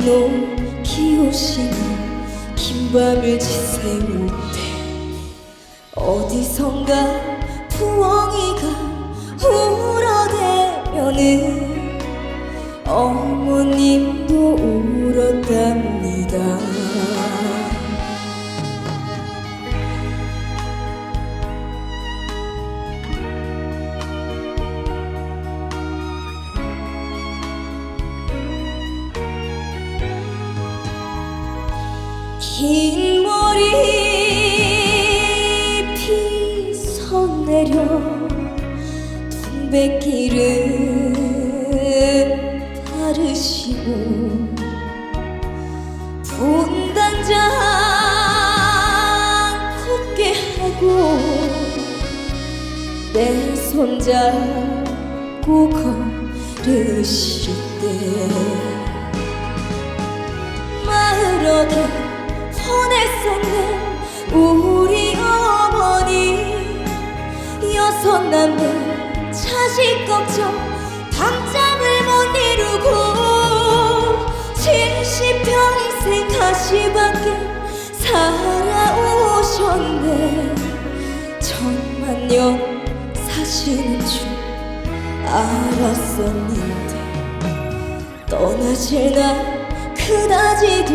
옷 기오시니 긴 밤을 지새울 때 어디선가 부엉이가 울어대면은 어머님도 울었답니다. 동 걱정 밤잠을 못 이루고 칠십평생 가시밭길 살아오셨네 천만 년 사시는 줄 알았었는데 떠나실 날 그다지도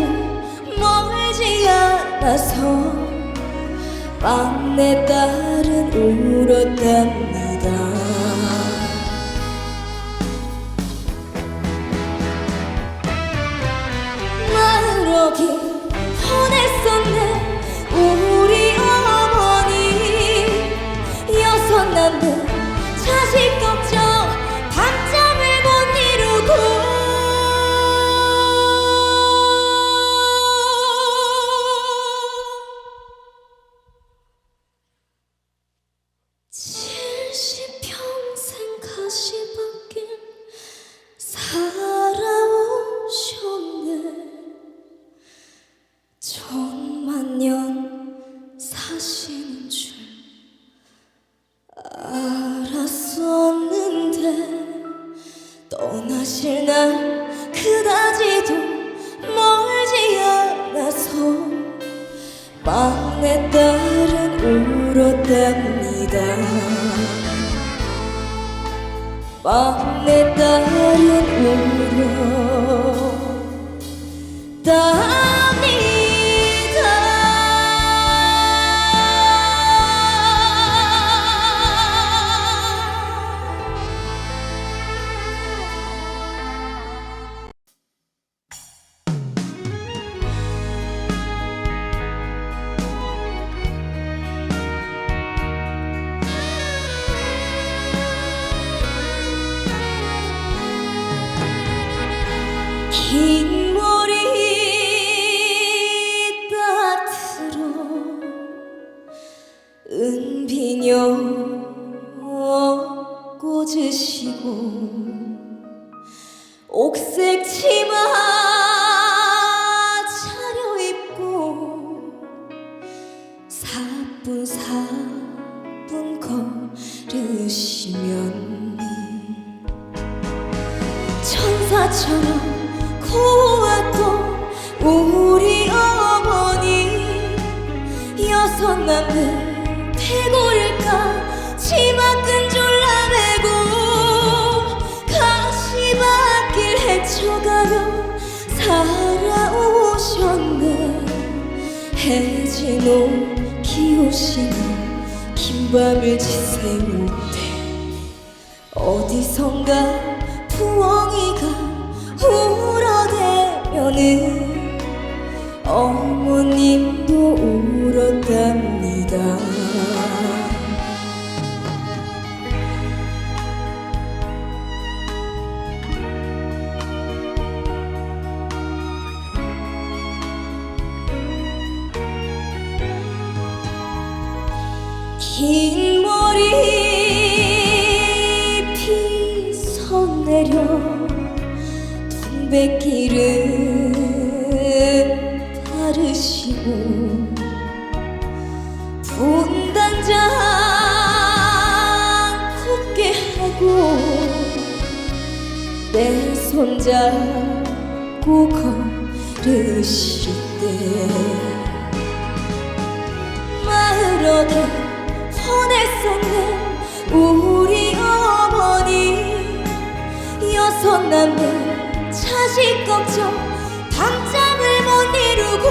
멀지 않아서 막내 딸은 울었답니다. 막내 딸은 울었답니다. 막내 딸은 울었답니다. 비녀 꽂으시고 옥색 치마 차려입고 사뿐 사뿐 걸으시면 옷 기오시니 긴 밤을 지새울 때 어디선가 부엉이가 울어대면은 남매 자식 걱정 밤잠을 못 이루고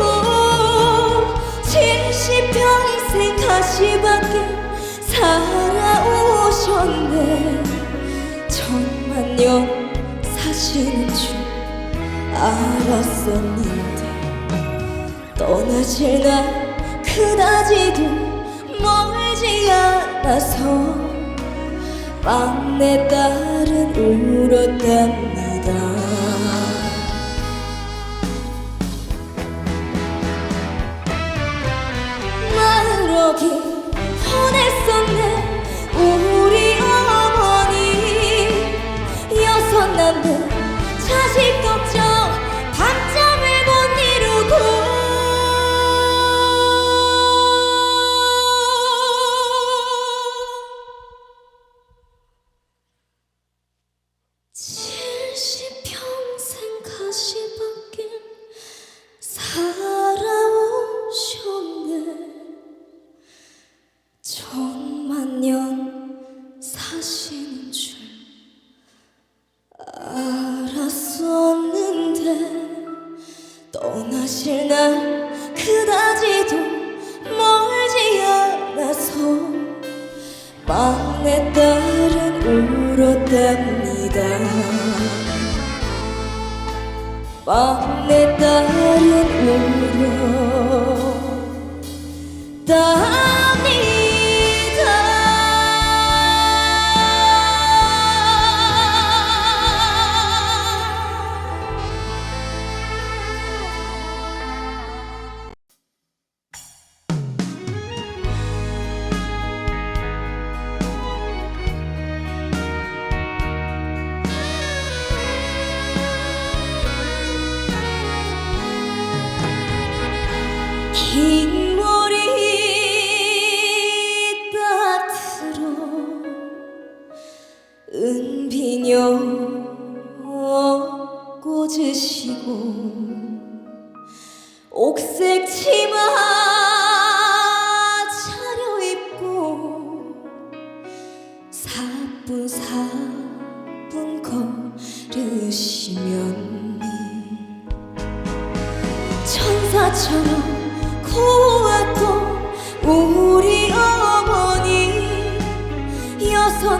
칠십평생 가시밭길 살아오셨네. 천만 년 사시는 줄 알았었는데 떠나질 날 그다지도 멀지 않아서 막내 딸은 울었답니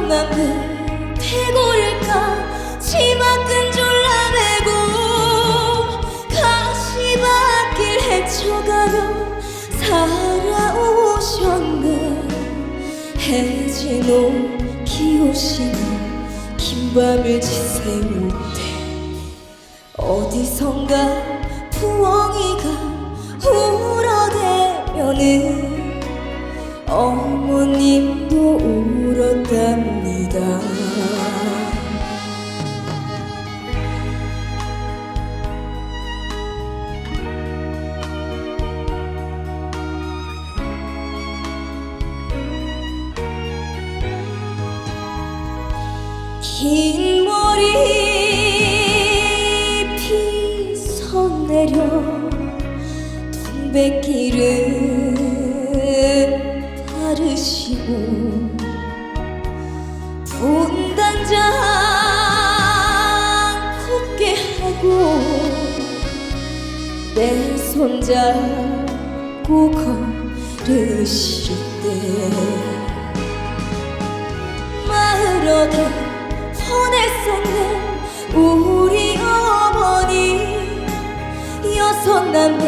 여섯 남매 패고를까? 치마끈 졸라매고 가시밭길 헤쳐가며 살아오셨네. 옷 기오시는 긴 밤을 지새울 때 어디선가 부엉이가 울어대면은 어머님도 울었답니다. 긴 머리 피서 내려 동백길은 다르시고 분단장 곱게 하고 내 손잡고 걸으실 때 마을 어디 보냈었네 우리 어머니 여섯 남매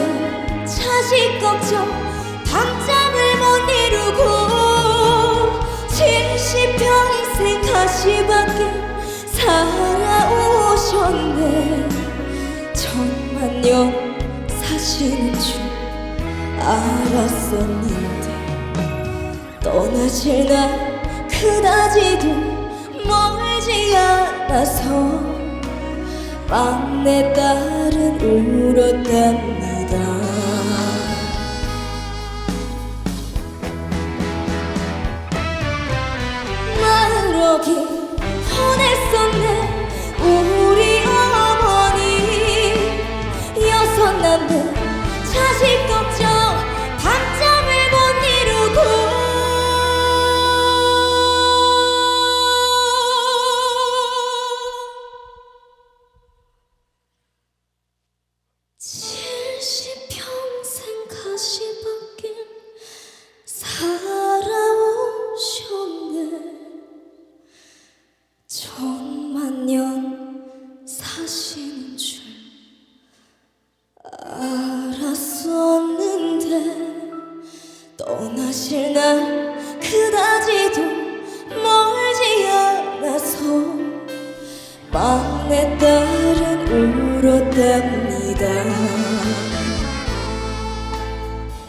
자식 걱정 밤잠을 못 이루고 70평생 가시밭길 살아오셨네. 천만 년 사시는 줄 알았었는데 떠나실 날 그다지도 멀지 않아서 막내 딸은 울었답니다 চোখে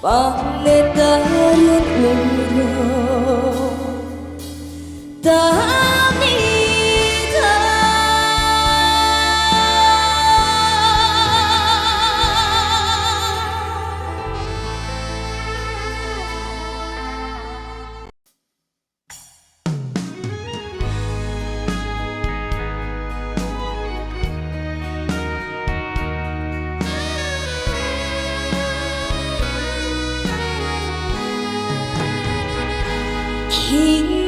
막내 딸은 울었답 긴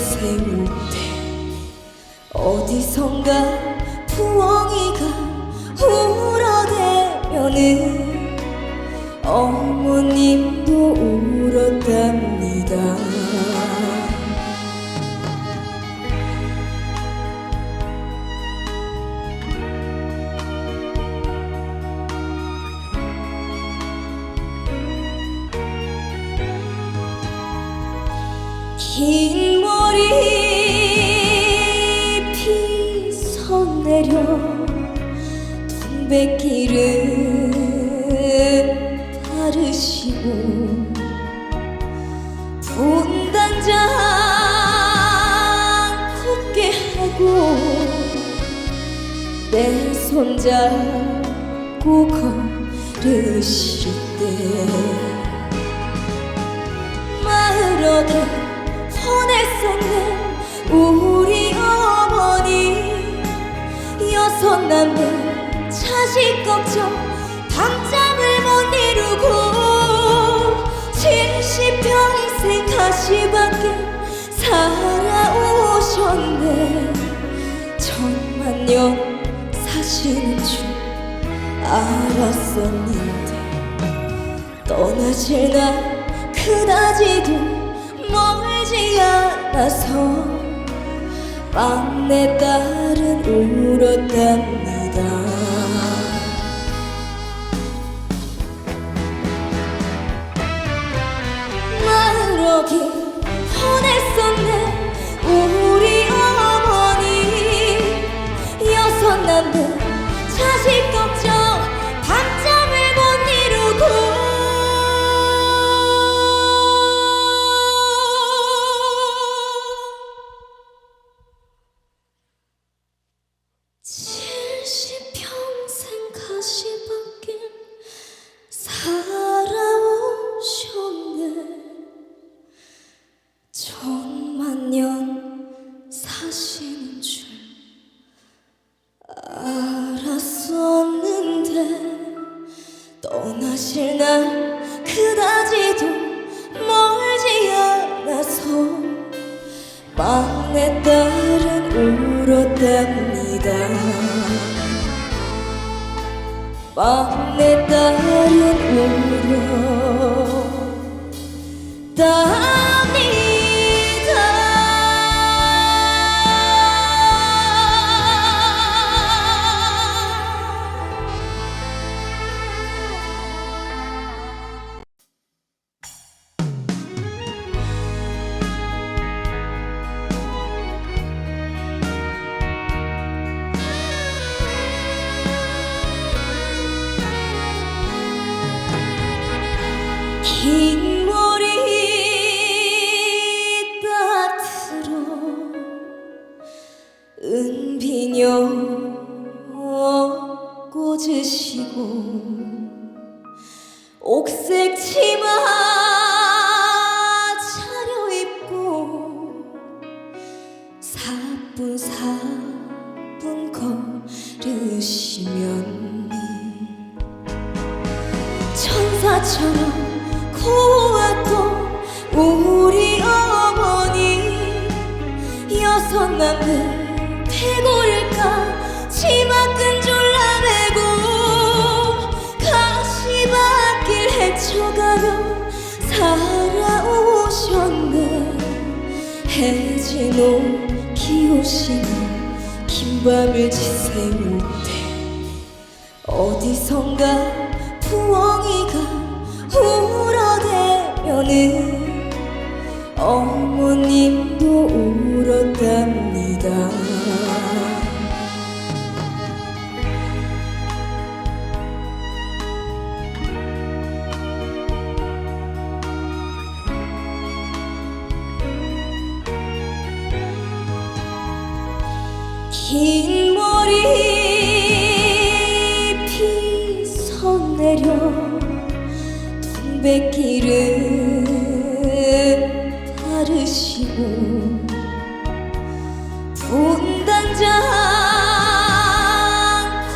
지새울 때 어디선가 부엉이가 울어대면은 어머님도 울었답니다 백길은 바르시고 분단장 곱게 하고 내 손잡고 걸으실 때 마을어디 보냈었네 우리 어머니 여섯 남매 자식 걱정 밤잠을 못 이루고 70평생 가시밭길 살아오셨네. 천만 년 사시는 줄 알았었는데 떠나실 날 그다지도 멀지 않아서 막내 딸은 울었답니다 말하기 보냈었네. 우리 어머니. 여섯 남매 걸으시면 천사처럼 고왔던 우리 어머니 여섯 남매 패고를까 치마 끈줄라매고 가시밭길 헤쳐가며 살아오셨네. 기오시며 긴 밤을 때 어디선가 부엉이가 울어대면은 긴 머리 피선 내려 동백길은 다르시고 분단장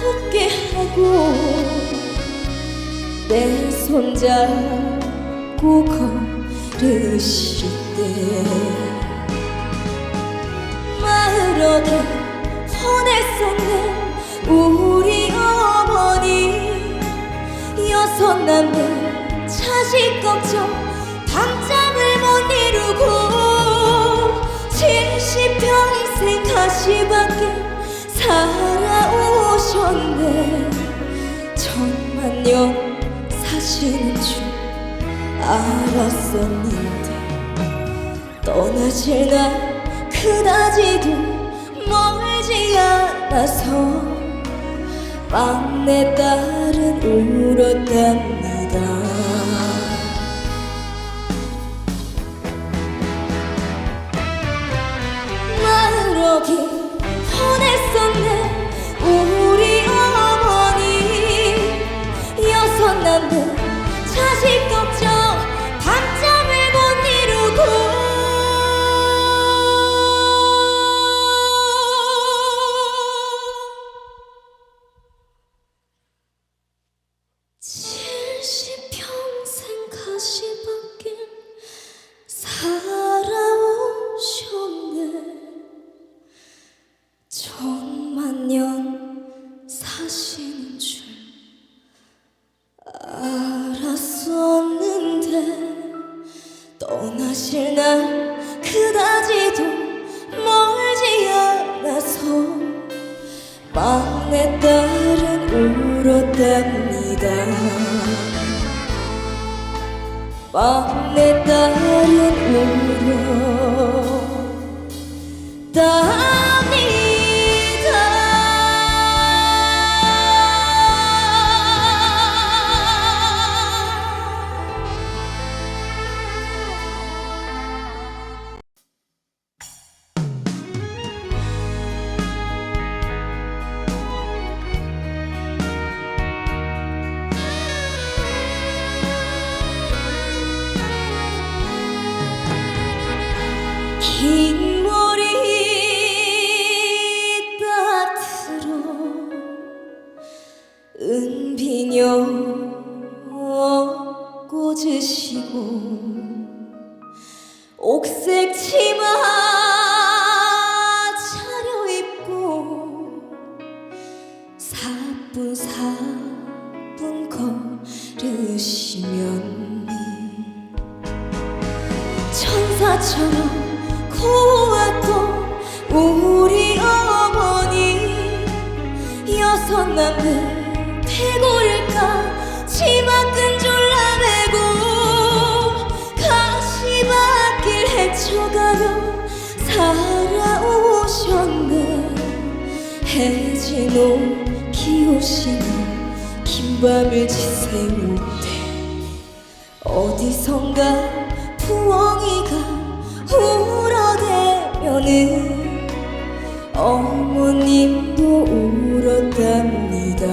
곱게 하고 내 손잡고 걸으실 때 마을 어디 남매 자식 걱정 밤잠을 못 이루고 칠십평생 가시밭길 살아오셨네. 천만 년 사시는 줄 알았었는데 떠나질 날 그다지도 멀지 않아서 막내 딸은 울었답니다 옷 기오시는 긴밤을 지새울 때 어디선가 부엉이가 울어대면은 어머님도 울었답니다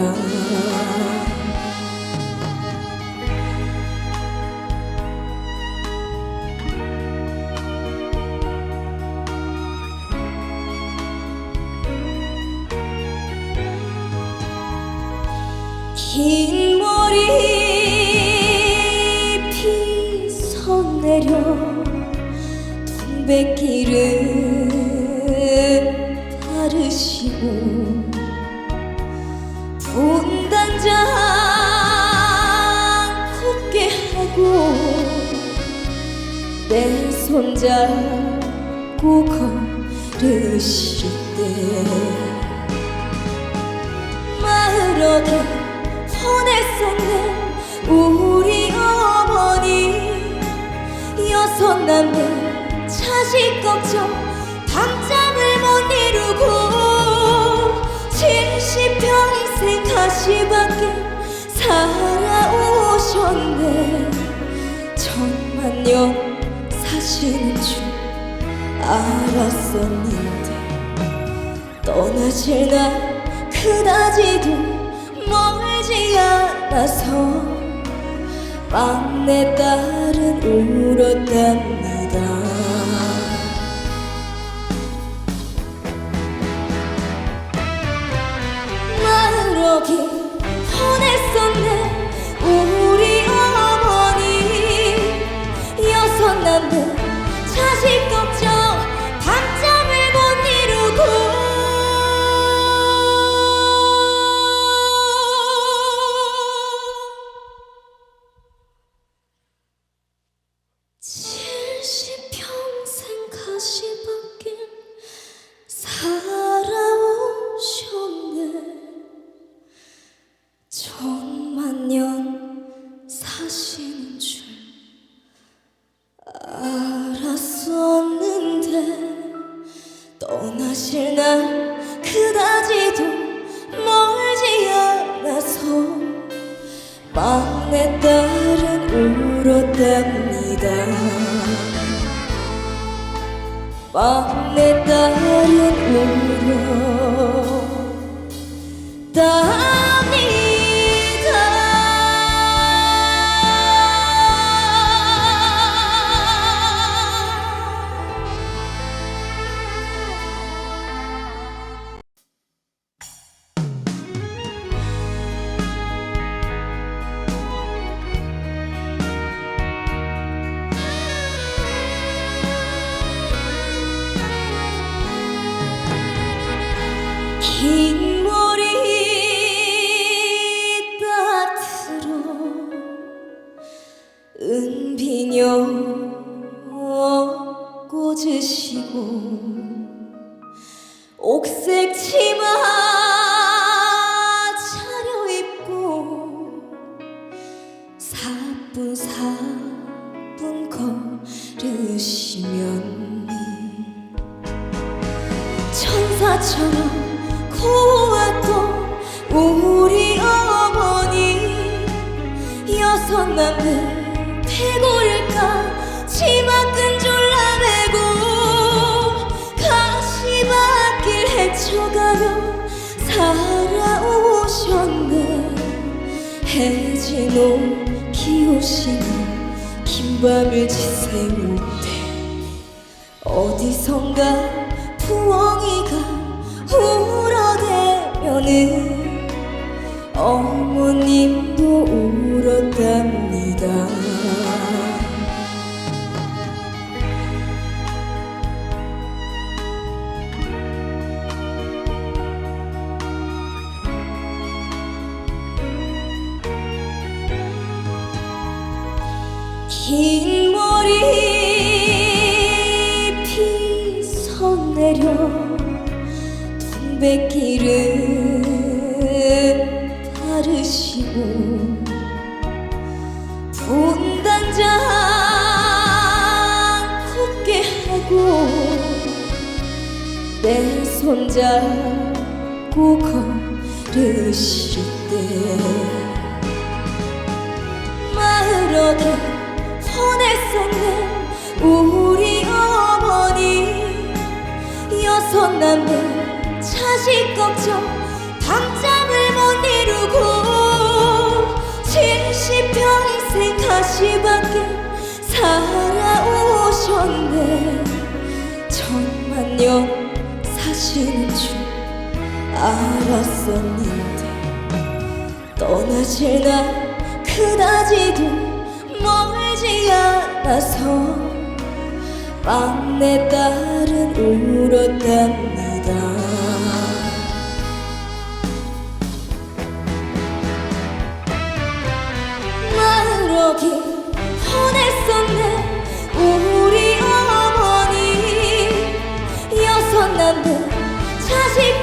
하고 내 손잡고 걸으실 때 마을어게 혼했었네 우리 어머니 여섯 남매 자식 걱정 밤잠을 못 이루고 칠십 평생 가시밭길 살아오셨네 년 사시는 줄 알았었는데 떠나실 날 그다지도 멀지 않아서 막내 딸은 울었답니다. 마을어기 혼했었 울었답니다. 막내 딸은 울었답니 백기를 바르시고 분단장 곱게 하고 내 손잡고 걸으실 때 마을 어디 보냈었네 우리 어머니 여섯 남매 자식 걱정 당장을 못 이루고 칠십 평생 가시밭길 살아오셨네. 천만 년 사시는 줄 알았었는데 떠나실 날 그다지도 멀지 않아서 막내 딸은 울었답니다 마을어기 보냈었네. 우리 어머니. 여섯 남매 자식